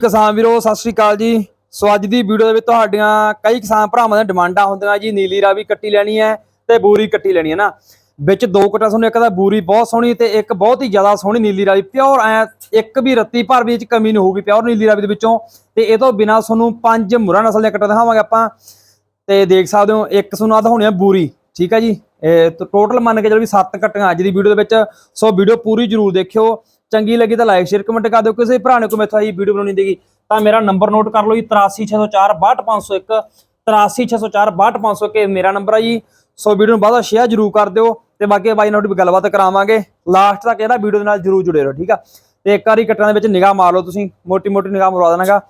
ਕਿਸਾਨ ਵੀਰੋ, ਸਤਿ ਸ਼੍ਰੀ ਅਕਾਲ ਜੀ। ਸੋ ਅੱਜ ਦੀ ਵੀਡੀਓ ਦੇ ਵਿੱਚ ਤੁਹਾਡੀਆਂ ਕਈ ਕਿਸਾਨ ਭਰਾਵਾਂ ਦੀਆਂ ਡਿਮਾਂਡਾਂ ਹੁੰਦੀਆਂ ਜੀ। ਨੀਲੀ ਰਾਵੀ ਕੱਟੀ ਲੈਣੀ ਹੈ ਤੇ ਬੂਰੀ ਕੱਟੀ ਲੈਣੀ ਹੈ ਨਾ। ਵਿੱਚ ਦੋ ਕਟਾ ਤੁਹਾਨੂੰ ਇੱਕ ਤਾਂ ਬੂਰੀ ਬਹੁਤ ਸੋਹਣੀ ਤੇ ਇੱਕ ਬਹੁਤ ਹੀ ਜ਼ਿਆਦਾ ਸੋਹਣੀ ਨੀਲੀ ਰਾਵੀ। ਪਿਓਰ ਐ, ਇੱਕ ਵੀ ਰੱਤੀ ਭਰ ਵੀ ਇਹ ਕਮੀ ਨਹੀਂ ਹੋਊਗੀ ਪਿਓਰ ਨੀਲੀ ਰਾਵੀ ਦੇ ਵਿੱਚੋਂ। ਤੇ ਇਹ ਤੋਂ ਬਿਨਾ ਤੁਹਾਨੂੰ ਪੰਜ ਮੁਰਾ ਨਸਲ ਦੀਆਂ ਕਟਾ ਦਿਖਾਵਾਂਗੇ ਆਪਾਂ। ਤੇ ਦੇਖ ਸਕਦੇ ਹੋ, ਇੱਕ ਤੁਹਾਨੂੰ ਸੁਨਾਦ ਹੋਣੀ ਹੈ ਬੂਰੀ, ਠੀਕ ਹੈ ਜੀ। ਟੋਟਲ ਮੰਨ ਕੇ ਚਲੋ ਵੀ 7 ਕੱਟੀਆਂ ਅੱਜ ਦੀ ਵੀਡੀਓ ਦੇ ਵਿੱਚ। ਸੋ ਵੀਡੀਓ ਪੂਰੀ ਜਰੂਰ ਦੇਖਿਓ। ਚੰਗੀ ਲੱਗੀ ਤਾਂ ਲਾਈਕ ਸ਼ੇਅਰ ਕਮੈਂਟ ਕਰ ਦਿਓ। ਕਿਸੇ ਭਰਾ ਨੇ ਕੋਈ ਮੈਥੋਂ ਇਹ ਵੀਡੀਓ ਬਣਾਉਣੀ ਦੇਗੀ ਤਾਂ ਮੇਰਾ ਨੰਬਰ ਨੋਟ ਕਰ ਲਓ ਜੀ 83604 62501 ਇਹ ਮੇਰਾ ਨੰਬਰ ਆ ਜੀ। ਸੋ ਵੀਡੀਓ ਨੂੰ ਬਾਅਦ ਸ਼ੇਅਰ ਜਰੂਰ ਕਰ ਦਿਓ ਤੇ ਬਾਕੀ ਬਾਈ ਨਾਲ ਗੱਲਬਾਤ ਕਰਾਵਾਂਗੇ। ਲਾਸਟ ਤੱਕ ਇਹਦਾ ਵੀਡੀਓ ਦੇ ਨਾਲ ਜਰੂਰ ਜੁੜੇ ਰਹੋ, ਠੀਕ ਆ? ਤੇ ਇੱਕ ਵਾਰੀ ਕੱਟਾਂ ਦੇ ਵਿੱਚ ਨਿਗਾਹ ਮਾਰ ਲਓ ਤੁਸੀਂ ਮੋਟੀ ਮੋਟੀ ਨਿਗਾਹ ਮਰਵਾ ਦੇਣਾਗਾ।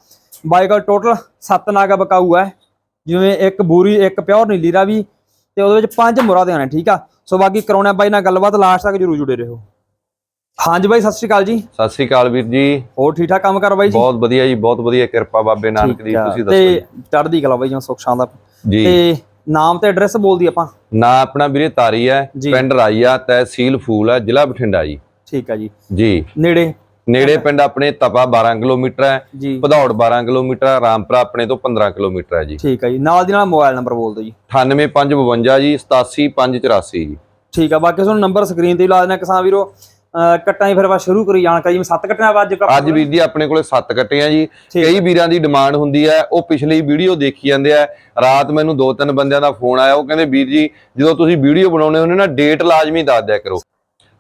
ਬਾਈ ਕੋਲ ਟੋਟਲ 7 ਨਾਗਾ ਬਕਾਊ ਹੈ, ਜਿਵੇਂ ਇੱਕ ਬੂਰੀ, ਇੱਕ ਪਿਓਰ, ਨੀਲੀ ਰਾਵੀ, ਤੇ ਉਹਦੇ ਵਿੱਚ ਪੰਜ ਮੁਰਾ ਦੇ ਨੇ ਠੀਕ ਆ? ਸੋ ਬਾਕੀ ਕਰਾਉਣਾ ਬਾਈ ਨਾਲ ਗੱਲਬਾਤ ਲਾਸਟ ਤੱਕ ਜਰੂਰ ਜੁੜੇ ਰਹੋ। ਹਾਂਜੀ ਬਾਈ ਸਤਿ ਸ਼੍ਰੀ ਅਕਾਲ ਜੀ। ਸਤਿ ਸ੍ਰੀ ਅਕਾਲ ਵੀਰ ਜੀ। ਹੋਰ ਠੀਕ ਠਾਕ ਕੰਮ ਕਰ ਬਾਈ ਜੀ? ਬਹੁਤ ਵਧੀਆ ਜੀ ਬਹੁਤ ਵਧੀਆ ਕਿਰਪਾ ਬਾਬੇ ਨਾਨਕ ਦੀ। ਤੁਸੀਂ ਦੱਸੋ ਤੇ ਚੜ੍ਹਦੀ ਕਲਾ ਬਾਈ ਜੀ ਸੁਖ ਸ਼ਾਂਤ ਜੀ। ਤੇ ਨਾਮ ਤੇ ਐਡਰੈਸ ਬੋਲਦੀ ਆਪਾਂ? ਨਾ ਆਪਣਾ ਵੀਰੇ ਤਾਰੀ ਹੈ। ਪਿੰਡ ਰਾਈਆ ਤਹਿਸੀਲ ਫੂਲ ਹੈ ਜ਼ਿਲ੍ਹਾ ਬਠਿੰਡਾ ਜੀ। ਠੀਕ ਆ ਜੀ। ਜੀ। ਨੇੜੇ? ਨੇੜੇ ਪਿੰਡ ਆਪਣੇ ਤਪਾ 12 ਕਿਲੋਮੀਟਰ ਹੈ ਭਦੌੜ 12 ਕਿਲੋਮੀਟਰ ਹੈ ਰਾਮਪੁਰਾ ਆਪਣੇ ਤੋਂ 15 ਕਿਲੋਮੀਟਰ ਹੈ ਜੀ। ਠੀਕ ਆ ਜੀ। ਨਾਲ ਦੀ ਨਾਲ ਮੋਬਾਈਲ ਨੰਬਰ ਬੋਲ ਦਿਓ ਜੀ। 98552 ਜੀ 87584 ਜੀ। ਠੀਕ ਆ ਬਾਕੀ ਤੁਹਾਨੂੰ ਨੰਬਰ ਸਕਰੀਨ ਤੇ ਹੀ ਲਾ ਦੇਣਾ ਕਿਸਾਨ ਵੀਰੋ। ਕੱਟਾਂ ਹੀ ਫਿਰ ਆਪਾਂ ਸ਼ੁਰੂ ਕਰੀ ਜਾਣਕਾਰੀ ਜਿਵੇਂ ਸੱਤ ਕੱਟਾਂ ਅੱਜ ਅੱਜ ਵੀਰ ਜੀ ਆਪਣੇ ਕੋਲੇ 7 ਕੱਟੇ ਆ ਜੀ। ਕਈ ਵੀਰਾਂ ਦੀ ਡਿਮਾਂਡ ਹੁੰਦੀ ਹੈ ਉਹ ਪਿਛਲੀ ਵੀਡੀਓ ਦੇਖੀ ਜਾਂਦੇ ਆ। ਰਾਤ ਮੈਨੂੰ ਦੋ ਤਿੰਨ ਬੰਦਿਆਂ ਦਾ ਫੋਨ ਆਇਆ ਉਹ ਕਹਿੰਦੇ ਵੀਰ ਜੀ ਜਦੋਂ ਤੁਸੀਂ ਵੀਡੀਓ ਬਣਾਉਣੇ ਹੁੰਦੇ ਨਾ ਡੇਟ ਲਾਜ਼ਮੀ ਦੱਸ ਦਿਆ ਕਰੋ।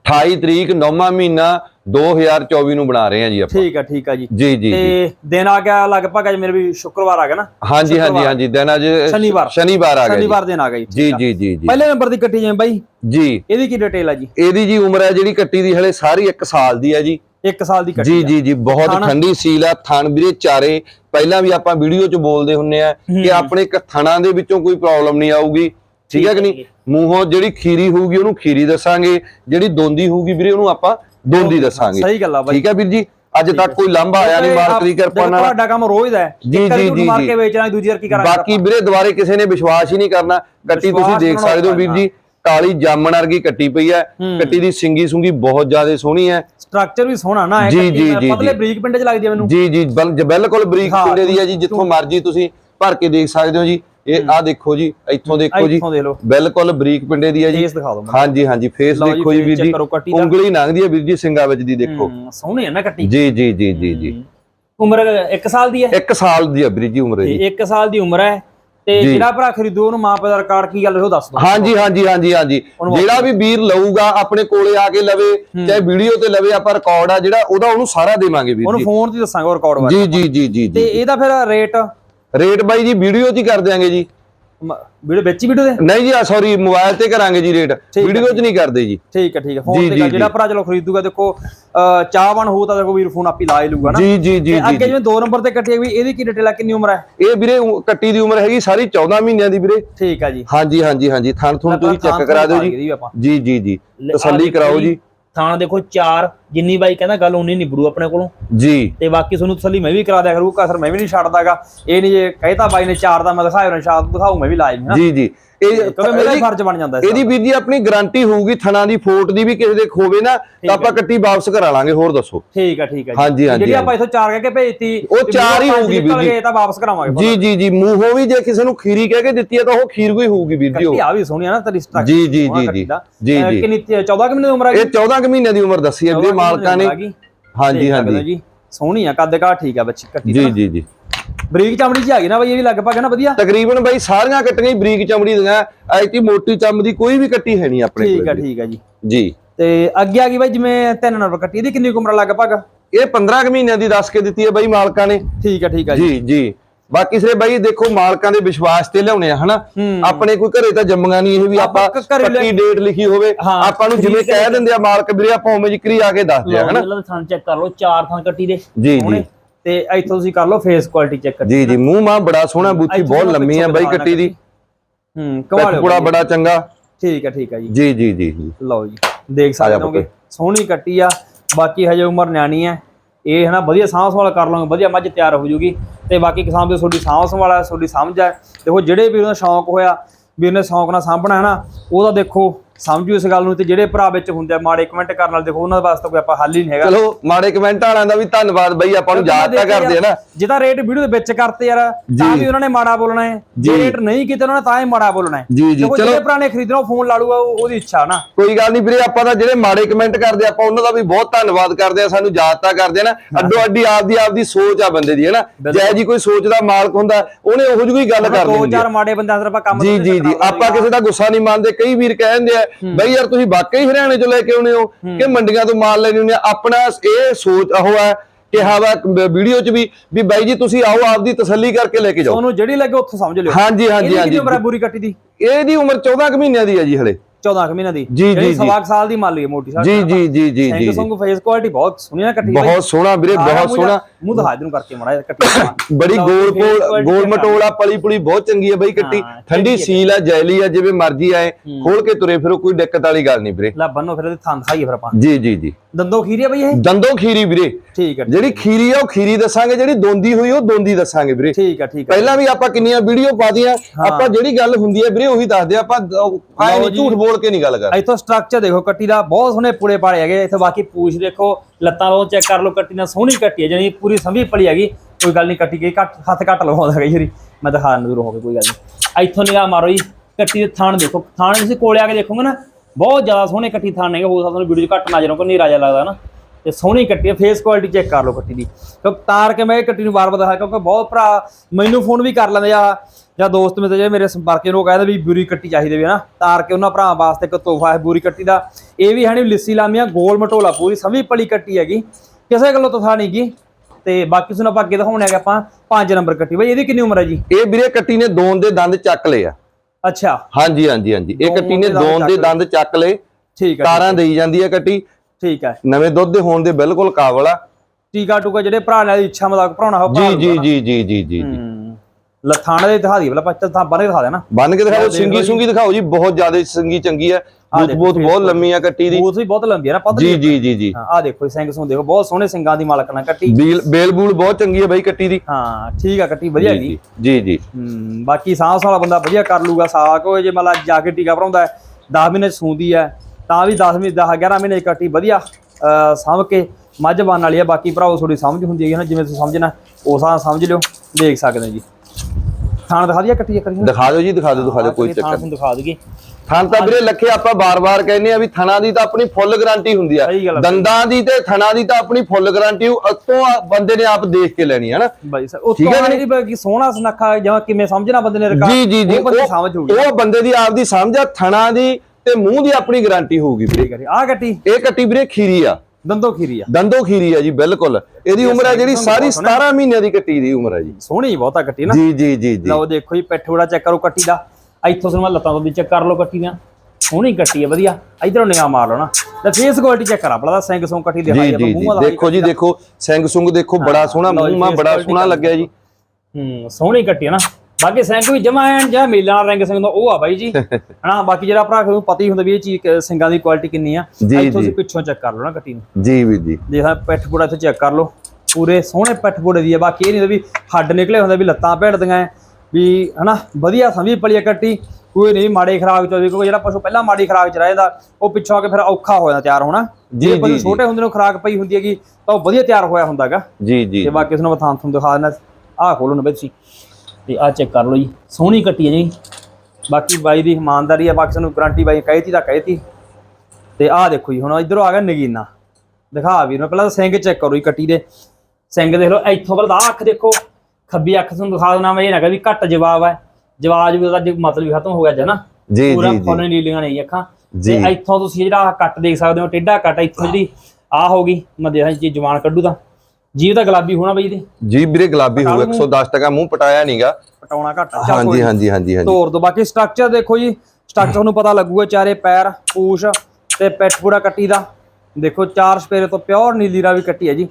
28 ਤਰੀਕ 9ਵਾਂ ਮਹੀਨਾ 2024 ਨੂੰ ਬਣਾ ਰਹੇ ਆ ਜੀ ਆਪਾਂ ਠੀਕ ਆ ਠੀਕ ਆ ਜੀ ਜੀ ਜੀ ਤੇ ਦਿਨ ਆ ਗਿਆ ਲਗਭਗ ਅੱਜ ਮੇਰੇ ਵੀ ਸ਼ੁੱਕਰਵਾਰ ਆ ਗਿਆ ਨਾ ਹਾਂਜੀ ਹਾਂਜੀ। ਹਾਂਜੀ ਦਿਨ ਅੱਜ ਸ਼ਨੀਵਾਰ। ਸ਼ਨੀਵਾਰ ਆ ਗਿਆ। ਸ਼ਨੀਵਾਰ ਦਿਨ ਆ ਗਿਆ ਜੀ ਜੀ ਆ। ਜੀ ਜੀ ਪਹਿਲੇ ਨੰਬਰ ਦੀ ਕੱਟੀ ਜਿਵੇਂ ਬਾਈ ਜੀ ਇਹਦੀ ਕੀ ਡਿਟੇਲ ਆ ਜੀ ਇਹਦੀ ਜੀ ਉਮਰ ਹੈ ਜਿਹੜੀ ਕੱਟੀ ਦੀ ਹਲੇ ਸਾਰੀ 1 ਸਾਲ ਦੀ ਹੈ ਜੀ 1 ਸਾਲ ਦੀ ਕੱਟੀ ਜੀ ਆ। ਜੀ ਜੀ ਬਹੁਤ? ਠੰਡੀ ਸੀਲ ਆ ਥਣ ਵੀਰੇ ਚਾਰੇ ਪਹਿਲਾਂ ਵੀ ਆਪਾਂ ਵੀਡੀਓ 'ਚ ਬੋਲਦੇ ਹੁੰਨੇ ਆ ਕਿ ਹੂੰ। ਆਪਣੇ ਥਣਾਂ ਦੇ ਵਿੱਚੋਂ ਕੋਈ ਪ੍ਰੋਬਲਮ ਨਹੀਂ ਆਊਗੀ ਠੀਕ ਹੈ ਕਿ ਨਹੀਂ ਮੂੰਹੋਂ ਜਿਹੜੀ ਖੀਰੀ ਹੋਊਗੀ ਉਹਨੂੰ ਖੀਰੀ ਦੱਸਾਂਗੇ ਜਿਹੜੀ ਦੋਂਦੀ ਹੋਊਗੀ ਵੀਰੇ ਉਹਨੂੰ ਆਪਾਂ ਦੋਂਦੀ ਦੱਸਾਂਗੇ। ਸਹੀ ਗੱਲ ਆ ਬਾਈ। ਠੀਕ ਹੈ ਵੀਰ ਜੀ? ਅੱਜ ਤੱਕ ਕੋਈ ਲਾਂਭਾ ਆਇਆ ਨਹੀਂ ਮਾਲਕ ਦੀ ਕਿਰਪਾ ਨਾਲ। ਤੁਹਾਡਾ ਕੰਮ ਰੋਜ਼ ਦਾ ਹੈ। ਜੀ, ਜੀ, ਜੀ, ਮਾਰ। ਕੇ ਵੇਚਣਾ ਦੂਜੀ ਵਾਰ ਕੀ ਕਰਾਂਗੇ ਬਾਕੀ ਵੀਰੇ ਦੁਬਾਰੇ ਕਿਸੇ ਨੇ ਵਿਸ਼ਵਾਸ ਹੀ ਨਹੀਂ ਕਰਨਾ। ਕੱਟੀ ਤੁਸੀਂ ਦੇਖ ਸਕਦੇ ਹੋ ਵੀਰ ਜੀ ਕਾਲੀ ਜਾਮਣ ਵਰਗੀ ਕੱਟੀ ਪਈ ਹੈ। ਹੂੰ। ਕੱਟੀ ਦੀ ਸਿੰਗੀ ਸੁੰਗੀ ਬਹੁਤ ਜ਼ਿਆਦਾ ਸੋਹਣੀ ਹੈ। ਸਟਰਕਚਰ ਵੀ ਸੋਹਣਾ ਨਾ ਹੈ ਕੱਟੀ ਪਤਲੇ। ਬਰੀਕ ਪਿੰਡੇ ਚ ਲੱਗਦੀ ਆ ਮੈਨੂੰ। ਜੀ ਜੀ ਬਲ- ਜ- ਬਿਲਕੁਲ ਬਰੀਕ ਹਾਂ, ਪਿੰਡੇ ਦੀ ਹੈ ਜੀ ਜਿੱਥੋਂ ਮਰਜ਼ੀ ਤੁਸੀਂ ਭਰ ਕੇ ਦੇਖ ਸਕਦੇ ਹੋ ਜੀ। ਇਹ ਆ ਦੇਖੋ ਜੀ ਇੱਥੋਂ ਦੇਖੋ ਜੀ ਦੇ ਬਿਲਕੁਲ ਬਰੀਕ ਪਿੰਡੇ ਦੀ ਹੈ ਜੀ। ਫੇਸ ਦਿਖਾ ਦਿਓ ਮੈਨੂੰ। ਹਾਂਜੀ ਹਾਂਜੀ ਫੇਸ ਜੀ, ਦੇਖੋ ਜੀ ਵੀਰ ਜੀ ਦਾ। ਉਂਗਲੀ ਲੰਘਦੀ ਹੈ ਵੀਰ ਜੀ ਸਿੰਗਾ ਵਿੱਚ ਦੀ ਦੇਖੋ। ਸੋਹਣੀ ਹੈ ਨਾ ਕੱਟੀ? ਜੀ ਜੀ ਜੀ ਜੀ ਜੀ। ਉਮਰ 1 ਸਾਲ ਦੀ ਹੈ? ਇੱਕ ਸਾਲ ਦੀ ਹੈ ਵੀਰ ਜੀ ਉਮਰ ਇਹਦੀ। 1 ਸਾਲ ਦੀ ਉਮਰ ਹੈ। ਤੇ ਜੀ। ਜਿਹੜਾ ਭਰਾ ਖਰੀਦੂ ਉਹਨੂੰ ਮਾਂ ਪਿਓ ਦਾ ਰਿਕਾਰਡ ਕੀ ਗੱਲ ਉਹ ਦੱਸ ਦਿਓ। ਹਾਂਜੀ ਹਾਂਜੀ ਹਾਂਜੀ ਹਾਂਜੀ। ਉਹਨੂੰ ਜਿਹੜਾ ਵੀ ਵੀਰ ਲਊਗਾ ਆਪਣੇ ਕੋਲੇ ਆ ਕੇ ਲਵੇ ਚਾਹੇ ਵੀਡੀਓ ਤੇ ਲਵੇ ਆਪਾਂ ਰਿਕਾਰਡ ਆ ਜਿਹੜਾ ਉਹਦਾ ਉਹਨੂੰ ਸਾਰਾ ਦੇਵਾਂਗੇ ਵੀਰ ਉਹਨੂੰ ਜੀ। ਫੋਨ ਤੇ ਦੱਸਾਂਗਾ ਰਿਕਾਰਡ ਬਾਰੇ ਜੀ ਜੀ ਜੀ ਜੀ ਤੇ ਜੀ। ਇਹਦਾ ਫਿਰ ਰੇਟ ਰੇਟ ਬਾਈ ਜੀ ਵੀਡੀਓ 'ਚ ਹੀ ਕਰ ਦਿਆਂਗੇ ਜੀ। ਵੀਡੀਓ ਵਿੱਚ ਹੀ ਵੀਡੀਓ ਦੇ ਨਹੀਂ ਜੀ ਸੌਰੀ ਮੋਬਾਈਲ ਤੇ ਕਰਾਂਗੇ ਜੀ ਰੇਟ। ਵੀਡੀਓ 'ਚ ਨਹੀਂ ਕਰਦੇ ਜੀ। ਠੀਕ ਹੈ ਠੀਕ ਹੈ ਫੋਨ ਤੇ ਜਿਹੜਾ। ਭਰਾ ਚਲੋ ਖਰੀਦੂਗਾ ਦੇਖੋ ਚਾਹਵਾਨ ਹੋ ਤਾਂ ਦੇਖੋ ਵੀਰ ਫੋਨ ਆਪੀ ਲਾ ਹੀ ਲੂਗਾ ਨਾ। ਜੀ ਜੀ ਜੀ ਅੱਗੇ ਜਿਵੇਂ 2 ਨੰਬਰ ਤੇ ਕੱਟੀ ਹੈ ਵੀ ਇਹਦੀ ਕੀ ਡਿਟੇਲ ਹੈ ਕਿੰਨੀ ਉਮਰ ਹੈ ਇਹ ਵੀਰੇ ਕੱਟੀ ਦੀ ਉਮਰ ਹੈਗੀ ਸਾਰੀ 14 ਮਹੀਨਿਆਂ ਦੀ ਵੀਰੇ। ਠੀਕ ਹੈ ਜੀ। ਹਾਂਜੀ ਹਾਂਜੀ ਹਾਂਜੀ। ਥਣ ਥਣ ਤੁਸੀਂ ਚੈੱਕ ਕਰਾ ਦਿਓ ਜੀ। ਜੀ ਜੀ ਤਸੱਲੀ ਕਰਾਓ ਜੀ ਥਾਣ ਦੇਖੋ 4 ਜਿੰਨੀ ਬਾਈ ਕਹਿੰਦਾ ਗੱਲ ਉਨੀ ਨਿਬੜੂ ਆਪਣੇ ਕੋਲੋਂ। ਜੀ। ਤੇ ਬਾਕੀ ਤੁਹਾਨੂੰ ਤਸੱਲੀ ਮੈਂ ਵੀ ਕਰਾ ਦਿਆ ਕਰੂੰ ਕਸਰ ਮੈਂ ਵੀ ਨਹੀਂ ਛੱਡਦਾਗਾ। ਇਹ ਨਹੀਂ ਜੇ ਕਹਿਤਾ ਬਾਈ ਨੇ 4 ਦਾ ਮੈਂ ਦਿਖਾਇਆ ਨਾ ਸ਼ਾਇਦ ਦਿਖਾਊ ਮੈਂ ਵੀ ਲਾਜ਼ਮੀ ਹਾਂ ਜੀ ਜੀ। ਇਹ ਕਿਉਂਕਿ ਮੇਰਾ ਹੀ ਫਰਜ਼ ਬਣ ਜਾਂਦਾ ਇਸ ਇਹਦੀ ਵੀਰ ਜੀ ਆਪਣੀ ਗਾਰੰਟੀ ਹੋਊਗੀ ਥਣਾ ਦੀ ਫੋਟ ਦੀ ਵੀ ਕਿਸੇ ਦੇ ਖੋਵੇ ਨਾ ਤਾਂ ਆਪਾਂ ਕੱਟੀ ਵਾਪਸ ਕਰਾ ਲਾਂਗੇ ਹੋਰ ਦੱਸੋ। ਠੀਕ ਹੈ ਠੀਕ ਹੈ ਹਾਂਜੀ, ਹਾਂਜੀ, ਜਿਹੜੀ ਆਪਾਂ ਇਥੋਂ 4 ਕਹਿ ਕੇ ਭੇਜਤੀ ਉਹ ਚਾਰ ਹੀ ਹੋਊਗੀ ਵੀਰ ਜੀ। ਤਾਂ ਵਾਪਸ ਕਰਾਵਾਂਗੇ ਜੀ ਜੀ ਜੀ ਮੂੰਹੋਂ ਵੀ ਜੇ ਕਿਸੇ ਨੂੰ ਖੀਰੀ ਕਹਿ ਕੇ ਦਿੱਤੀ ਹੈ ਤਾਂ ਉਹ ਖੀਰ ਕੋਈ ਹੋਊਗੀ ਵੀਰ ਜੀ ਉਹ। ਆ ਵੀ ਸੋਹਣੀ ਆ ਨਾ ਤੇਰੀ ਸਟਰਕਚਰ ਜੀ ਜੀ ਜੀ ਜੀ। ਜੀ ਕਿੰਨੀ 14 ਕਿ ਮਹੀਨੇ ਦੀ ਉਮਰ ਆ ਇਹ 14 ਕੁ ਮਹੀਨਿਆਂ ਦੀ ਉਮਰ ਦੱਸੀ ਹੈ ਵੀਰੇ ਮਾਲਕਾਂ ਨੇ ਹਾਂਜੀ ਹਾਂਜੀ। ਸੋਹਣੀ ਆ ਕੱਦ ਕਾ ਠੀਕ ਆ ਬੱਚੀ ਕੱਟੀ ਜੀ ਜੀ ਜੀ। ਬਰੀਕ ਚਮੜੀ ਚ ਆ ਗਈ ਨਾ ਬਈ ਇਹ ਵੀ ਲਗਭਗ ਨਾ ਵਧੀਆ? ਤਕਰੀਬਨ ਬਾਈ ਸਾਰੀਆਂ ਕੱਟੀਆਂ ਹੀ ਬਰੀਕ ਚਮੜੀ ਦੀਆਂ। ਐਤੀ ਮੋਟੀ ਚਮ ਦੀ ਕੋਈ ਵੀ ਕੱਟੀ ਹੈ ਨਹੀਂ ਆਪਣੇ ਠੀਕ ਆ ਠੀਕ ਆ ਜੀ। ਜੀ। ਤੇ ਅੱਗੇ ਆ ਗਈ ਬਾਈ ਜਿਵੇਂ ਤਿੰਨ ਨੰਬਰ ਕੱਟੀ ਇਹਦੀ ਕਿੰਨੀ ਕੁ ਉਮਰ ਲਗਭਗ? ਇਹ 15 ਕੁ ਮਹੀਨਿਆਂ ਦੀ ਦੱਸ ਕੇ ਦਿੱਤੀ ਹੈ ਬਾਈ ਮਾਲਕਾਂ ਨੇ। ਠੀਕ ਆ ਠੀਕ ਆ ਜੀ ਜੀ। ਬਾਕੀ ਸਿਰੇ ਬਾਈ ਦੇਖੋ ਮਾਲਕਾਂ ਦੇ ਵਿਸ਼ਵਾਸ ਤੇ ਲਿਆਉਣੇ ਆ ਹਨਾ? ਹੂੰ। ਆਪਣੇ ਕੋਈ ਘਰੇ ਤਾਂ ਜੰਮੀਆਂ ਨਹੀਂ ਇਹ ਵੀ ਆਪਾਂ ਪੱਕੀ ਡੇਟ ਲਿਖੀ ਹੋਵੇ। ਹਾਂ, ਆਪਾਂ ਨੂੰ ਜਿਵੇਂ ਕਹਿ ਦਿੰਦੇ ਆ ਮਾਲਕ ਵੀਰੇ ਆਪਾਂ ਉਵੇਂ ਜਿਕਰੀ ਆ ਕੇ ਦੱਸਦੇ ਆ ਹਨਾ? ਇਹਨਾਂ ਥਾਂ ਚੈੱਕ ਕਰ ਲਓ ਚਾਰ ਥਾਂ ਕੱਟੀ ਦੇ ਜੀ। ਜੀ। ਤੇ ਇੱਥੋਂ ਤੁਸੀਂ ਕਰ ਲਓ ਫੇਸ ਕੁਆਲਿਟੀ ਚੈੱਕ ਕਰ। ਜੀ ਜੀ ਮੂੰਹ ਮਾਂ ਬੜਾ ਸੋਹਣਾ ਬੂਥੀ ਬਹੁਤ ਲੰਮੀ ਆ ਬਾਈ ਕੱਟੀ ਦੀ। ਹੂੰ ਕਵਾਲਿਓ ਕੁੜਾ ਬੜਾ ਚੰਗਾ। ਠੀਕ ਆ ਠੀਕ ਆ ਜੀ। ਜੀ ਜੀ ਲਓ ਜੀ ਦੇਖ ਸਕਦੇ ਹੋਗੇ। ਸੋਹਣੀ ਕੱਟੀ ਆ ਬਾਕੀ ਹਜੇ ਉਮਰ ਨਿਆਣੀ ਹੈ। ਇਹ ਹਨਾ ਵਧੀਆ ਸਾਂਭ ਸੰਭਾਲ ਕਰ ਲਵਾਂਗੇ, ਵਧੀਆ ਮੱਝ ਤਿਆਰ ਹੋ ਜੂਗੀ ਤੇ ਬਾਕੀ ਕਿਸਾਨ ਵੀ ਤੁਹਾਡੀ ਸਾਂਭ ਸੰਭਾਲ ਹੈ, ਤੁਹਾਡੀ ਸਮਝ ਹੈ। ਦੇਖੋ, ਜਿਹੜੇ ਵੀ ਉਹਦਾ ਸ਼ੌਂਕ ਹੋਇਆ, ਵੀ ਉਹਨੇ ਸ਼ੌਂਕ ਨਾਲ ਸਾਂਭਣਾ ਹੈ ਨਾ, ਉਹਦਾ ਦੇਖੋ ਸਮਝੋ ਇਸ ਗੱਲ ਨੂੰ ਤੇ ਜਿਹੜੇ ਭਰਾ ਵਿੱਚ ਹੁੰਦੇ ਆ ਮਾੜੇ ਕਮੈਂਟ ਕਰਨ ਵਾਲੇ ਦੇਖੋ ਉਹਨਾਂ ਵਾਸਤੇ ਕੋਈ ਆਪਾਂ ਹੱਲ ਹੀ ਨਹੀਂ ਹੈਗਾ। ਚਲੋ ਮਾੜੇ ਕਮੈਂਟ ਵਾਲਿਆਂ ਦਾ ਵੀ ਧੰਨਵਾਦ ਬਈ ਆਪਾਂ ਨੂੰ ਯਾਦ ਤਾਂ ਕਰਦੇ ਆ ਨਾ। ਜਿਹਦਾ ਰੇਟ ਵੀਡੀਓ ਦੇ ਵਿੱਚ ਕਰਤੇ ਯਾਰ ਤਾਂ ਵੀ ਉਹਨਾਂ ਨੇ ਮਾੜਾ ਬੋਲਣਾ ਹੈ। ਜੇ ਰੇਟ ਨਹੀਂ ਕੀਤੇ ਉਹਨਾਂ ਨੇ ਤਾਂ ਹੀ ਮਾੜਾ ਬੋਲਣਾ ਹੈ। ਜੀ ਜੀ ਚਲੋ। ਜਿਹੜੇ ਭਰਾ ਨੇ ਖਰੀਦਣਾ ਫੋਨ ਲਾ ਲੂਗਾ ਉਹ- ਉਹਦੀ ਇੱਛਾ ਨਾ। ਕੋਈ ਗੱਲ ਨਹੀਂ ਵੀਰੇ ਆਪਾਂ ਤਾਂ ਜਿਹੜੇ ਮਾੜੇ ਕਮੈਂਟ ਕਰਦੇ ਆਪਾਂ ਉਹਨਾਂ ਦਾ ਵੀ ਬਹੁਤ ਧੰਨਵਾਦ ਕਰਦੇ ਆ ਸਾਨੂੰ ਯਾਦ ਤਾਂ ਕਰਦੇ ਆ ਨਾ। ਅੱਡੋ ਅੱਡੀ ਆਪਦੀ ਆਪਦੀ ਸੋਚ ਆ ਬੰਦੇ ਦੀ ਹੈ ਨਾ ਜੈ ਜੀ ਕੋਈ ਸੋਚ ਦਾ ਮਾਲਕ ਹੁੰਦਾ ਉਹਨੇ ਉਹੋ ਜਿਹੀ ਗੱਲ ਕਰਨੀ ਦੋ ਹੁੰਦੀ ਚਾਰ ਆ ਮਾੜੇ ਬੰਦਿਆਂ ਅੰਦਰ ਆਪਾਂ ਕੰਮ ਜੀ ਜੀ ਜੀ। ਆਪਾਂ ਕਿਸੇ ਦਾ ਗੁੱਸਾ ਨਹੀਂ ਮੰਨਦੇ। ਕਈ ਵੀਰ ਕਹਿੰਦੇ ਆ ਬਈ ਯਾਰ ਤੁਸੀਂ ਵਾਕਈ ਹਰਿਆਣੇ ਚੋਂ ਲੈ ਕੇ ਆਉਣੇ ਹੋ ਕਿ ਮੰਡੀਆਂ ਤੋਂ ਮਾਲ ਲੈਣੇ ਹੁੰਦੇ ਆ? ਆਪਣਾ ਇਹ ਸੋਚ ਉਹ ਹੈ ਕਿਹਾ ਵਾ ਵੀਡੀਓ 'ਚ ਵੀ ਵੀ ਬਾਈ ਜੀ ਤੁਸੀਂ ਆਓ ਆਪਦੀ ਤਸੱਲੀ ਕਰਕੇ ਲੈ ਕੇ ਜਾਓ। ਤੁਹਾਨੂੰ ਜਿਹੜੀ ਲੱਗੇ ਉੱਥੋਂ ਸਮਝ ਲਿਓ। ਹਾਂਜੀ ਹਾਂਜੀ ਹਾਂਜੀ। ਉਮਰ ਹੈ ਬੂਰੀ ਕੱਟੀ ਦੀ? ਇਹਦੀ ਉਮਰ 14 ਕੁ ਮਹੀਨਿਆਂ ਦੀ ਹੈ ਜੀ ਹਲੇ। 14 ਕੁ ਮਹੀਨਿਆਂ ਦੀ। ਜੀ, ਜੀ। ਸਵਾ ਸਾਲ ਦੀ ਮੰਨ ਲਈਏ ਮੋਟੀ ਸਾਡੀ ਜੀ ਜੀ ਜੀ ਜੀ ਜੀ। ਸੰਗ ਫੇਸ ਕੁਆਲਿਟੀ ਬਹੁਤ ਸੋਹਣੀ ਕੱਟੀ। ਬਹੁਤ ਸੋਹਣਾ ਵੀਰੇ ਬਹੁਤ ਸੋਹਣਾ। ਮੂੰਹ ਦਿਖਾ ਦੇ ਨੂੰ ਕਰਕੇ ਮੜਾ ਕੱਟੀ ਬੜੀ ਗੋਲ ਗੋਲ ਕਰ ਮਟੋਲਾ ਪਲੀ ਪੁਲੀ ਬਹੁਤ ਚੰਗੀ ਹੈ ਬਈ ਕੱਟੀ। ਠੰਡੀ। ਸੀਲ ਆ ਜੈਲੀ ਆ ਜਿਵੇਂ ਮਰਜ਼ੀ ਆਏ। ਖੋਲ ਕੇ ਤੁਰੇ ਫਿਰੋ ਕੋਈ ਦਿੱਕਤ ਵਾਲੀ ਗੱਲ ਨਹੀਂ ਵੀਰੇ। ਲੈ ਬੰਨੋ ਫਿਰ ਇਹਦੇ ਥਾਂ ਖਾਈਏ ਫਿਰ ਆਪਾਂ। ਜੀ ਜੀ ਜੀ। ਦੰਦੋ ਖੀਰੀ ਆ ਬਈ ਇਹ? ਦੰਦੋਂ ਖੀਰੀ ਵੀਰੇ। ਠੀਕ ਹੈ ਜਿਹੜੀ ਖੀਰੀ ਆ ਉਹ ਖੀਰੀ ਦੱਸਾਂਗੇ ਜਿਹੜੀ ਦੋਂਦੀ ਹੋਈ ਉਹ ਦੋਂਦੀ ਦੱਸਾਂਗੇ ਵੀਰੇ। ਠੀਕ ਹੈ ਠੀਕ ਹੈ ਪਹਿਲਾਂ ਵੀ ਆਪਾਂ ਕਿੰਨੀਆਂ ਵੀਡੀਓ ਪਾਦੀਆਂ ਆਪਾਂ ਜਿਹੜੀ ਗੱਲ ਹੁੰਦੀ ਹੈ ਵੀਰੇ ਉਹੀ ਦੱਸਦੇ ਆਪਾਂ ਆਏ। ਝੂਠ ਬੋਲ ਕੇ ਨਹੀਂ ਗੱਲ ਕਰ ਇੱਥੋਂ ਸਟਰਕਚਰ ਦੇਖੋ ਕੱਟੀ ਦਾ ਬਹੁਤ ਸੋਹਣੇ ਪੂੜੇ ਪਾੜੇ ਹੈਗੇ। ਇੱਥੇ ਬਾਕੀ ਪੂਛ ਦੇਖੋ ਲੱਤਾਂ ਲੋ ਚੈੱਕ ਕਰ ਲਓ, ਕੱਟੀ ਨਾਲ ਸੋਹਣੀ ਕੱਟੀ ਹੈ ਜਾਨੀ ਪੂਰੀ ਸੰਭੀ ਪਲੀ ਹੈਗੀ। ਕੋਈ ਗੱਲ ਨਹੀਂ, ਕੱਟੀ ਗਈ ਘੱਟ ਹੱਥ ਘੱਟ ਲਵਾਉਂਦਾ ਕਈ ਵਾਰੀ ਮੈਂ ਦਿਖਾ ਦੂਰ ਹੋ ਕੇ, ਕੋਈ ਗੱਲ ਨਹੀਂ। ਇੱਥੋਂ ਨਿਗਾਹ ਮਾਰੋ ਜੀ, ਕੱਟੀ ਦੇ ਥਾਣ ਦੇਖੋ। ਥਾਣ ਤੁਸੀਂ ਕੋਲੇ ਆ ਕੇ ਦੇਖੋਗੇ ਨਾ, ਬਹੁਤ ਜ਼ਿਆਦਾ ਸੋਹਣੇ ਕੱਟੀ ਥਾਣ ਹੈਗੇ, ਹੋ ਸਕਦਾ ਤੁਹਾਨੂੰ ਵੀਡੀਓ 'ਚ ਘੱਟ ਨਜ਼ਰ ਆਉਣ ਨਹੀਂ ਰਾਜਾ ਲੱਗਦਾ ਨਾ। ਤੇ ਸੋਹਣੀ ਕੱਟੀ ਹੈ ਫੇਸ ਕੁਆਲਿਟੀ ਚੈੱਕ ਕਰ ਲਓ ਕੱਟੀ ਦੀ। ਕਿਉਂਕਿ ਤਾਰ ਕੇ ਮੈਂ ਇਹ ਕੱਟੀ ਨੂੰ ਵਾਰ-ਵਾਰ ਦਿਖਾਇਆ, ਕਿਉਂਕਿ ਬਹੁਤ ਭਰਾ ਮੈਨੂੰ ਫੋਨ ਵੀ ਕਰ ਲੈਂਦੇ ਆ। ਜਾਂ ਦੋਸਤ ਮਿੱਤਰ ਜਿਹੜੇ ਮੇਰੇ ਸੰਪਰਕੇ ਨੂੰ ਕਹਿੰਦੇ ਵੀ ਬੂਰੀ ਕੱਟੀ ਚਾਹੀਦੀ ਵੀ ਹੈ ਨਾ। ਤਾਰ ਕੇ ਉਹਨਾਂ ਭਰਾਵਾਂ ਵਾਸਤੇ ਇੱਕ ਤੋਹਫਾ ਹੈ ਬੂਰੀ ਕੱਟੀ ਦਾ। ਇਹ ਵੀ ਹੈ ਨੀ ਲਿੱਸੀ ਲਾਮੀਆਂ ਗੋਲ ਮਟੋਲਾ ਪੂਰੀ ਸਮੀ ਪਲੀ ਕੱਟੀ ਹੈਗੀ। ਕਿਸੇ ਗੱਲੋਂ ਤੋਂ ਥਾ ਨਹੀਂ ਗੀ। ਤੇ ਬਾਕੀ ਸੁਣ ਆਪਾਂ ਅੱਗੇ ਦਿਖਾਉਣੇ ਹੈਗੇ ਆਪਾਂ 5 ਨੰਬਰ ਕੱਟੀ। ਬਈ ਇਹਦੀ ਕਿੰਨੀ ਉਮਰ ਹੈ ਜੀ? ਇਹ ਵੀਰੇ ਕੱਟੀ ਨੇ ਦੋਨ ਦੇ ਦੰਦ ਚੱਕ ਲਏ ਆ। ਅੱਛਾ। ਹਾਂਜੀ ਹਾਂਜੀ ਹਾਂਜੀ। ਇਹ ਕੱਟੀ ਨੇ ਦੋਨ ਦੇ ਦੰਦ ਚੱਕ ਲਏ। ਠੀਕ ਹੈ ਤਾਰਾਂ ਦੇਈ ਜਾਂਦੀ ਹੈ ਕੱਟੀ। ਠੀਕ ਹੈ। ਨਵੇਂ ਦੁੱਧ ਦੇ ਹੋਣ ਦੇ ਬਿਲਕੁਲ ਕਾਬਲ ਆ। ਟੀਕਾ ਟੂਕਾ ਜਿਹੜੇ ਭਰਾ ਨਾਲ ਇੱਛਾ ਮਜ਼ਾਕ ਭਰਾਉਣਾ ਹੋ ਜੀ ਜੀ ਜੀ ਜੀ ਜੀ ਜੀ ਲਥਾਣੇ ਦੇ ਦਿਖਾ ਦੀ ਪਹਿਲਾਂ ਪੱਚਾ ਤਾਂ ਬਣੇ ਦਿਖਾ ਦੇਣਾ। ਬੰਨ ਕੇ ਦਿਖਾਓ ਸਿੰਗੀ। ਸੁੰਗੀ ਦਿਖਾਓ ਜੀ ਬਹੁਤ ਜ਼ਿਆਦਾ ਸਿੰਗੀ ਚੰਗੀ ਹੈ। face ਬਹੁਤ ਤੋਂ। ਲੰਮੀ ਆ ਕੱਟੀ ਦੀ। ਬੂਥ ਵੀ ਬਹੁਤ ਲੰਬੀ ਹੈ ਨਾ ਪਤਲੀ ਜੀ ਜੀ ਜੀ ਜੀ। ਆ ਦੇਖੋ ਸਿੰਘ ਸੁੰ ਦੇਖੋ ਬਹੁਤ ਸੋਹਣੇ ਸਿੰਘਾਂ ਦੀ ਮਾਲਕਣਾ ਕੱਟੀ। ਬੇਲ ਬੇਲ ਬੂਲ ਬਹੁਤ ਚੰਗੀ ਹੈ ਬਾਈ ਕੱਟੀ ਦੀ। ਹਾਂ ਠੀਕ ਆ ਕੱਟੀ ਵਧੀਆ ਜੀ ਜੀ। ਜੀ ਬਾਕੀ ਸਾਂਸ ਵਾਲਾ ਬੰਦਾ ਵਧੀਆ ਕਰ ਲੂਗਾ ਸਾਕ ਹੋਏ ਜੇ ਮਤਲਬ ਜਾ ਕੇ ਟੀਕਾ ਭਰਾਉਂਦਾ 10 ਮਹੀਨੇ ਸੂੰਦੀ ਹੈ ਤਾਂ ਵੀ 10 ਮਹੀਨੇ 10 11 ਮਹੀਨੇ ਕੱਟੀ ਵਧੀਆ ਸਾਂਭ ਕੇ ਮੱਝ ਬੰਨ ਵਾਲੀ ਹੈ। ਬਾਕੀ ਭਰਾਓ ਥੋੜੀ ਸਮਝ ਹੁੰਦੀ ਹੈ ਨਾ ਜਿਵੇਂ ਤੁਸੀਂ ਸਮਝਣਾ ਉਸ ਨਾਲ ਸਮਝ ਲਿਓ ਦੇਖ ਸਕਦੇ ਜੀ। ਥਾਣ ਦਿਖਾ ਦਿਆ ਕੱਟੀ ਇੱਕ ਵਾਰੀ। ਦਿਖਾ ਦਿਓ ਜੀ ਦਿਖਾ ਦਿਓ ਦਿਖਾ ਦਿਓ ਕੋਈ ਚੱਕਰ ਨਹੀਂ। ਦਿਖਾ ਦਈਏ। ਥਣ ਤਾਂ ਵੀਰੇ ਲੱਖੇ ਆਪਾਂ ਬਾਰ-ਬਾਰ ਕਹਿੰਦੇ ਆ ਵੀ ਥਣਾ ਦੀ ਤਾਂ ਆਪਣੀ ਫੁੱਲ ਗਾਰੰਟੀ ਹੁੰਦੀ ਆ। ਦੰਦਾਂ ਦੀ ਤੇ ਥਣਾ ਦੀ ਤਾਂ ਆਪਣੀ ਫੁੱਲ ਗਾਰੰਟੀ ਉਤੋਂ ਬੰਦੇ ਨੇ ਆਪ ਦੇਖ ਕੇ ਲੈਣੀ ਹੈ ਨਾ। ਬਾਈ ਸਰ ਠੀਕ ਉੱਤੋਂ ਹੈ ਜਿਹੜੀ ਬਾਕੀ ਸੋਹਣਾ ਸੁਨੱਖਾ ਜਾਂ ਕਿਵੇਂ ਸਮਝਣਾ ਬੰਦੇ ਨੇ ਰਿਕਾਰਡ ਜੀ ਜੀ ਜੀ। ਉਹ ਬੰਦੇ ਉਹ ਬੰਦੇ ਦੀ ਸਮਝ ਆ ਥਣਾ ਦੀ ਤੇ ਮੂੰਹ ਦੀ ਆਪਣੀ ਗਾਰੰਟੀ ਹੋਊਗੀ ਵੀਰੇ। ਆ ਕੱਟੀ। ਇਹ ਕੱਟੀ ਵੀਰੇ ਖੀਰੀ ਆ। ਦੰਦੋ ਖੀਰੀ ਆ। ਦੰਦੋ ਖੀਰੀ ਆ ਜੀ ਬਿਲਕੁਲ। ਇਹਦੀ ਉਮਰ ਹੈ ਜਿਹੜੀ ਸਾਰੀ 17 ਮਹੀਨਿਆਂ ਦੀ ਕੱਟੀ ਦੀ ਉਮਰ ਹੈ ਜੀ। ਸੋਹਣੀ ਬਹੁਤਾ ਕੱਟੀ ਨਾ। ਜੀ ਜੀ ਜੀ ਜੀ। ਲਓ ਦੇਖੋ ਜੀ ਪਿੱਠ ਬੜਾ ਚੈੱਕ ਕਰੋ ਕੱਟੀ ਦਾ। ਇੱਥੋਂ ਤੁਹਾਨੂੰ ਮੈਂ ਲੱਤਾਂ ਤੋਂ ਵੀ ਚੈੱਕ ਕਰ ਲਓ ਕੱਟੀ ਦੀਆਂ। ਸੋਹਣੀ ਕੱਟੀ ਹੈ ਵਧੀਆ। ਇਧਰੋਂ ਨਿਗਾਹ ਮਾਰ ਲਓ ਨਾ। ਤੇ ਫੇਸ ਕੁਆਲਿਟੀ ਚੈੱਕ ਕਰਾ ਆਪਣਾ ਸਿੰਘ ਸੋਂ ਕੱਟੀ ਦਿਖਾਈ ਜੀ ਮੂੰਹ ਦੇਖੋ ਜੀ ਦੇਖੋ ਸਿੰਘ ਸੁੰਗ ਦੇਖੋ ਬੜਾ ਸੋਹਣਾ ਮੂੰਹ ਮਾ ਬੜਾ ਸੋਹਣਾ ਲੱਗਿਆ ਜੀ। ਹੂੰ ਸੋਹਣੀ ਕੱਟੀ ਹੈ ਨਾ। ਬਾਕੀ ਸਿੰਘ ਵੀ ਜਮਾ ਐਨ ਜਾਂ ਮੇਲਾਂ ਵਾਲਾ ਰੰਗ ਸਿੰਘ ਦਾ ਉਹ ਆ ਬਾਈ ਜੀ। ਹਨਾ ਬਾਕੀ ਜਿਹੜਾ ਭਰਾ ਨੂੰ ਪਤਾ ਹੀ ਹੁੰਦਾ ਵੀ ਇਹ ਚੀਜ਼ ਸਿੰਘਾਂ ਦੀ ਕੁਆਲਿਟੀ ਕਿੰਨੀ ਆ। ਇੱਥੋਂ। ਤੁਸੀਂ ਪਿੱਛੋਂ ਚੈੱਕ ਕਰ ਲਓ ਨਾ ਕੱਟੀ ਨੂੰ। ਜੀ ਵੀ ਜੀ। ਦੇਖਾ ਪਿੱਠ ਪੂੜਾ ਇੱਥੇ ਚੈੱਕ ਕਰ ਲਓ। ਪੂਰੇ ਸੋਹਣੇ ਪਿੱਠ ਪੂੜੇ ਦੀ ਹੈ ਬਾਕੀ ਇਹ ਨਹੀਂ ਵੀ ਹੱਡ ਨਿਕਲੇ ਹੁੰਦੇ ਵੀ ਲੱਤਾਂ ਭੇੜਦੀਆਂ ਵੀ ਹਨਾ ਵਧੀਆ ਸਮਝੀ ਪਲੀਆ ਕੱਟੀ। ਕੋਈ ਨਹੀਂ ਮਾੜੇ ਖਰਾਕ ਚ ਕਿਉਂਕਿ ਜਿਹੜਾ ਪਸ਼ੂ ਪਹਿਲਾਂ ਮਾੜੀ ਖਰਾਕ ਚ ਰਹਿੰਦਾ ਉਹ ਪਿੱਛੋਂ ਆ ਕੇ ਫਿਰ ਔਖਾ ਹੋ ਜਾਂਦਾ ਤਿਆਰ ਹੋਣਾ। ਜੀ, ਪਸ਼ੂ ਛੋਟੇ ਹੁੰਦੇ ਨੂੰ ਖਰਾਕ ਪਈ ਹੁੰਦੀ ਹੈਗੀ ਤਾਂ ਉਹ ਵਧੀਆ ਤਿਆਰ ਹੋਇਆ ਹੁੰਦਾਗਾ। ਜੀ ਜੀ ਤੇ ਬਾਕੀ ਇਸ ਨੂੰ ਮੈਂ ਥਾਂ ਤੁਹਾਨੂੰ ਦਿਖਾ ਦਿੰਦਾ। ਆਹ ਖੋਲੋ ਨਾ ਬਈ ਤੁਸੀਂ। ਤੇ ਆਹ ਚੈੱਕ ਕਰ ਲਓ ਜੀ। ਸੋਹਣੀ ਕੱਟੀ ਹੈ ਜੀ। ਬਾਕੀ ਬਾਈ ਦੀ ਇਮਾਨਦਾਰੀ ਹੈ ਬਾਕੀ ਸਾਨੂੰ ਗਾਰੰਟੀ ਬਾਈ ਕਹਿਤੀ ਤਾਂ ਕਹਿਤੀ ਤੇ ਆਹ ਦੇਖੋ ਜੀ ਹੁਣ ਇਧਰੋਂ ਆ ਗਿਆ ਨਗੀਨਾ। ਦਿਖਾ ਵੀਰ ਮੈਂ ਪਹਿਲਾਂ ਤਾਂ ਸਿੰਘ ਚੈੱਕ ਕਰੋ ਜੀ ਕੱਟੀ ਦੇ। ਸਿੰਘ ਦੇਖ ਲਓ ਇੱਥੋਂ ਪਹਿਲਾਂ ਆਹ ਅੱਖ ਦੇਖੋ। ਖੱਬੀ ਅੱਖ ਤੁਹਾਨੂੰ ਦਿਖਾ ਦੇਣਾ ਮੈਂ ਇਹ ਨਾ ਕਿ ਵੀ ਘੱਟ ਜਵਾਬ ਹੈ। ਜਵਾਬ ਵੀ ਉਹਦਾ ਮਤਲਬ ਹੀ ਖਤਮ ਹੋ ਗਿਆ ਜਨਾ ਜੀ ਪੂਰਾ ਜੀ। ਜੀ ਫੁੱਲ ਨੀਲੀਆਂ ਨਹੀਂ ਅੱਖਾਂ। ਤੇ ਇੱਥੋਂ ਤੁਸੀਂ ਜਿਹੜਾ ਕੱਟ ਦੇਖ ਸਕਦੇ ਹੋ ਟੇਢਾ ਕੱਟ ਇੱਥੋਂ ਜਿਹੜੀ ਆ ਹੋ ਗਈ। ਮੈਂ ਦੇਖਾਂ ਜੀ ਜਵਾਨ ਕੱਢੂ ਤਾਂ। ਜੀਵ ਤਾਂ ਗੁਲਾਬੀ ਹੋਣਾ ਬਈ ਇਹਦੇ। ਜੀ ਵੀਰੇ ਗੁਲਾਬੀ ਹੋ 110 ਟਕਾ ਮੂੰਹ ਪਟਾਇਆ ਨਹੀਂਗਾ ਪਟਾਉਣਾ ਘੱਟ ਆ। ਹਾਂਜੀ ਹਾਂਜੀ ਹਾਂਜੀ ਹਾਂਜੀ। ਤੋਰ ਦੋ ਬਾਕੀ ਸਟਰਕਚਰ ਦੇਖੋ ਜੀ। ਸਟਰਕਚਰ ਨੂੰ ਪਤਾ ਲੱਗੂਗਾ ਚਾਰੇ ਪੈਰ ਪੂਛ ਤੇ ਪਿੱਠ ਪੂਰਾ ਕੱਟੀ ਦਾ। ਦੇਖੋ ਚਾਰ ਸਪੇਰੇ ਤੋਂ ਪਿਓਰ ਨੀਲੀ ਰਾਵੀ ਕੱਟੀ ਹੈ ਜੀ।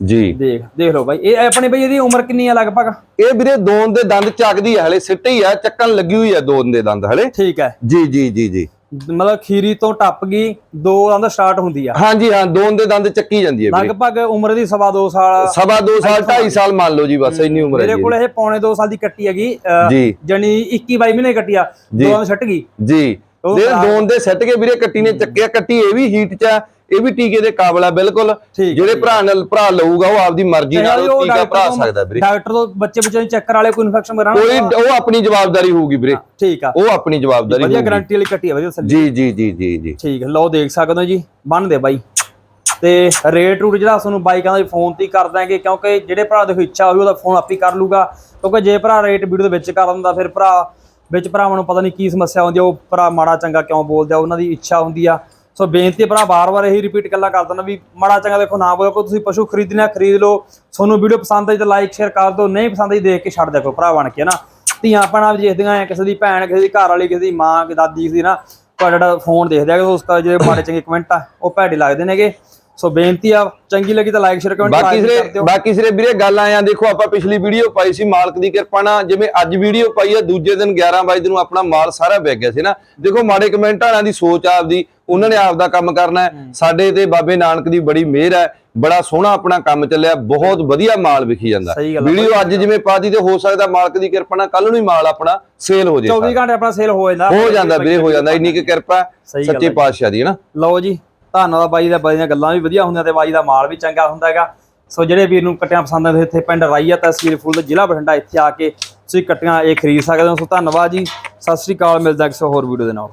ਜੀ। ਦੇਖ ਦੇਖ ਲਓ ਬਾਈ। ਇਹ ਆਪਣੀ ਬਈ ਇਹਦੀ ਉਮਰ ਕਿੰਨੀ ਹੈ ਲਗਭਗ? ਇਹ ਵੀਰੇ ਦੋਨ ਦੇ ਦੰਦ ਚੱਕਦੀ ਹੈ ਹਲੇ ਸਿੱਟੇ ਹੀ ਆ ਚੱਕਣ ਲੱਗੀ ਹੋਈ ਹੈ ਦੋਨ ਦੇ ਦੰਦ ਹਲੇ। ਠੀਕ ਹੈ। ਜੀ ਜੀ ਜੀ ਜੀ। ਮਤਲਬ ਖੀਰੀ ਤੋਂ ਟੱਪ ਗਈ ਦੋ ਦੰਦ ਸਟਾਰਟ ਹੁੰਦੀ ਆ। ਹਾਂਜੀ ਹਾਂ ਦੋਨ ਦੇ ਦੰਦ ਚੱਕੀ ਜਾਂਦੀ ਹੈ ਲਗਭਗ ਉਮਰ ਦੀ ਸਵਾ ਦੋ ਸਾਲ ਸਵਾ 2 ਸਾਲ 2.5 ਸਾਲ। ਮੰਨ ਲਓ ਜੀ ਬਸ ਇੰਨੀ ਉਮਰ ਹੈ ਮੇਰੇ ਕੋਲ ਇਹ ਪੌਣੇ 2 ਸਾਲ ਦੀ ਕੱਟੀ ਹੈਗੀ ਜੀ। ਜਣੀ 21 22 ਮਹੀਨੇ ਕੱਟੀ ਆ। ਦੋ ਦੰਦ ਛੱਟ ਗਈ। ਜੀ। ਦੇ ਦੋਨ ਦੇ ਸੱਟ ਕੇ ਵੀਰੇ ਕੱਟੀ ਨੇ ਚੱਕਿਆ ਕੱਟੀ ਇਹ ਵੀ ਹੀਟ 'ਚ ਆ ਇਹ ਵੀ ਟੀਕੇ ਦੇ ਕਾਬਲ ਆ ਬਿਲਕੁਲ। ਜਿਹੜੇ ਭਰਾ ਨਾਲ ਭਰਾ ਲਊਗਾ ਉਹ ਆਪਦੀ ਮਰਜ਼ੀ ਨਾਲ ਟੀਕਾ ਭਰਾ ਸਕਦਾ ਵੀਰੇ। ਡਾਕਟਰ ਤੋਂ ਬੱਚੇ ਬੱਚੇ ਨੂੰ ਚੱਕਰ ਵਾਲੇ ਕੋਈ ਇਨਫੈਕਸ਼ਨ ਵਗੈਰਾ ਕੋਈ ਉਹ ਆਪਣੀ ਜਵਾਬਦਾਰੀ ਹੋਊਗੀ ਵੀਰੇ। ਠੀਕ ਆ। ਉਹ ਆਪਣੀ ਜਵਾਬਦਾਰੀ ਵਧੀਆ ਗਾਰੰਟੀ ਵਾਲੀ ਕੱਟੀ ਆ ਵਧੀਆ ਜੀ ਜੀ ਜੀ ਜੀ ਜੀ। ਠੀਕ ਲਓ ਦੇਖ ਸਕਦੇ ਹੋ ਜੀ ਬੰਨਦੇ ਬਾਈ। ਤੇ ਰੇਟ ਰੂਟ ਜਿਹੜਾ ਤੁਹਾਨੂੰ ਬਾਈਕਾਂ ਦਾ ਫੋਨ ਤੇ ਹੀ ਕਰ ਦਾਂਗੇ ਕਿਉਂਕਿ ਜਿਹੜੇ ਭਰਾ ਦੇਖੋ ਇੱਛਾ ਹੋਈ ਉਹਦਾ ਫੋਨ ਆਪੇ ਕਰ ਲੂਗਾ ਕਿਉਂਕਿ ਜੇ ਭਰਾ ਰੇਟ ਵੀਡੀਓ ਦੇ ਵਿੱਚ ਕਰ ਦਿੰਦਾ ਫਿਰ ਭਰਾ ਵਿੱਚ ਭਰਾਵਾਂ ਨੂੰ ਪਤਾ ਨਹੀਂ ਕੀ ਸਮੱਸਿਆ ਆਉਂਦੀ ਆ, ਉਹ ਭਰਾ ਮਾੜਾ ਚੰਗਾ ਕਿਉਂ ਬੋਲਦੇ ਆ ਉਹਨਾਂ ਦੀ ਇੱਛਾ ਹੁੰਦੀ ਆ। ਸੋ ਬੇਨਤੀ ਭਰਾ ਬਾਰ-ਬਾਰ ਇਹੀ ਰਿਪੀਟ ਗੱਲਾਂ ਕਰਦਾ ਦਿੰਦਾ ਵੀ ਮਾੜਾ ਚੰਗਾ ਦੇਖੋ, ਨਾ ਬੋਲੋ ਕੋਈ ਤੁਸੀਂ ਪਸ਼ੂ ਖਰੀਦਣਾ, ਖਰੀਦ ਲਓ। ਤੁਹਾਨੂੰ ਵੀਡੀਓ ਪਸੰਦ ਆਈ ਤਾਂ ਲਾਈਕ ਸ਼ੇਅਰ ਕਰ ਦਿਓ, ਨਹੀਂ ਪਸੰਦ ਆਈ ਦੇਖ ਕੇ ਛੱਡ ਦਿਆ ਭਰਾ ਬਣ ਕੇ ਨਾ। ਧੀਆਂ ਭੈਣਾਂ ਵੀ ਦੇਖਦੀਆਂ ਆ ਕਿਸੇ ਦੀ ਭੈਣ, ਕਿਸੇ ਦੀ ਘਰ ਵਾਲੀ, ਕਿਸੇ ਦੀ ਮਾਂ, ਕਿਸੇ ਦਾਦੀ, ਕਿਸੇ ਦੀ ਨਾ, ਤੁਹਾਡਾ ਜਿਹੜਾ ਫੋਨ ਦੇਖਦੇ ਆ, ਉਸ ਦਾ ਜਿਹੜੇ ਮਾੜੇ ਚੰਗੇ ਕਮੈਂਟ ਆ, ਉਹ ਭੈੜੇ ਲੱਗਦੇ ਨੇਗੇ। ਸੋ ਬੇਨਤੀ ਆ ਚੰਗੀ ਲੱਗੀ ਤਾਂ ਲਾਈਕ ਸ਼ੇਅਰ ਕਮੈਂਟ ਬਾਕੀ ਸਿਰੇ ਬਾਕੀ ਸਿਰੇ ਵੀਰੇ ਗੱਲ ਆਇਆ ਦੇਖੋ ਆਪਾਂ ਪਿਛਲੀ ਵੀਡੀਓ ਪਾਈ ਸੀ ਮਾਲਕ ਦੀ ਕਿਰਪਾ ਨਾਲ ਜਿਵੇਂ ਅੱਜ ਵੀਡੀਓ ਪਾਈ ਆ ਦੂਜੇ ਦਿਨ 11 ਵਜੇ ਨੂੰ ਆਪਣਾ ਮਾਲ ਸਾਰਾ ਵਿਕ ਗਿਆ ਸੀ ਨਾ। ਦੇਖੋ ਮਾੜੇ ਕਮੈਂਟ ਵਾਲਿਆਂ ਦੀ ਸੋਚ ਆਪਦੀ ਉਹਨਾਂ ਨੇ ਆਪਦਾ ਕੰਮ ਕਰਨਾ ਹੈ। ਸਾਡੇ ਤੇ ਬਾਬੇ ਨਾਨਕ ਦੀ ਬੜੀ ਮਿਹਰ ਹੈ ਬੜਾ ਸੋਹਣਾ ਆਪਣਾ ਕੰਮ ਚੱਲਿਆ ਬਹੁਤ ਵਧੀਆ ਮਾਲ ਵਿਖੀ ਜਾਂਦਾ। ਵੀਡੀਓ ਅੱਜ ਜਿਵੇਂ ਪਾਤੀ ਤੇ ਹੋ ਸਕਦਾ ਮਾਲਕ ਦੀ ਕਿਰਪਾ ਨਾਲ ਕੱਲ ਨੂੰ ਹੀ ਮਾਲ ਆਪਣਾ ਸੇਲ ਹੋ ਜੇ 24 ਘੰਟੇ ਆਪਣਾ ਸੇਲ ਹੋ ਜਾਂਦਾ। ਹੋ ਜਾਂਦਾ ਵੀਰੇ ਹੋ ਜਾਂਦਾ। ਇੰਨੀ ਕਿ ਕਿਰਪਾ ਸੱਚੇ ਪਾਤਸ਼ਾਹ ਦੀ ਹੈ ਨਾ। ਲਓ ਜੀ ਧੰਨਵਾਦ ਬਾਈ ਦਾ, ਬਾਈ ਦੀਆਂ ਗੱਲਾਂ ਵੀ ਵਧੀਆ ਹੁੰਦੀਆਂ ਤੇ ਬਾਈ ਦਾ ਮਾਲ ਵੀ ਚੰਗਾ ਹੁੰਦਾ ਹੈਗਾ। ਸੋ ਜਿਹੜੇ ਵੀਰ ਨੂੰ ਕਟਿਆਂ ਪਸੰਦ ਆਉਂਦੇ ਇੱਥੇ ਪਿੰਡ ਰਾਈਆ ਤਹਿਸੀਲ ਫੁੱਲ ਜ਼ਿਲ੍ਹਾ ਬਠਿੰਡਾ, ਇੱਥੇ ਆ ਕੇ ਤੁਸੀਂ ਕਟੀਆਂ ਇਹ ਖਰੀਦ ਸਕਦੇ ਹੋ। ਸੋ ਧੰਨਵਾਦ ਜੀ, ਸਤਿ ਸ੍ਰੀ ਅਕਾਲ, ਮਿਲਦਾ ਕਿਸੇ ਹੋਰ ਵੀਡੀਓ ਦੇ ਨਾਲ।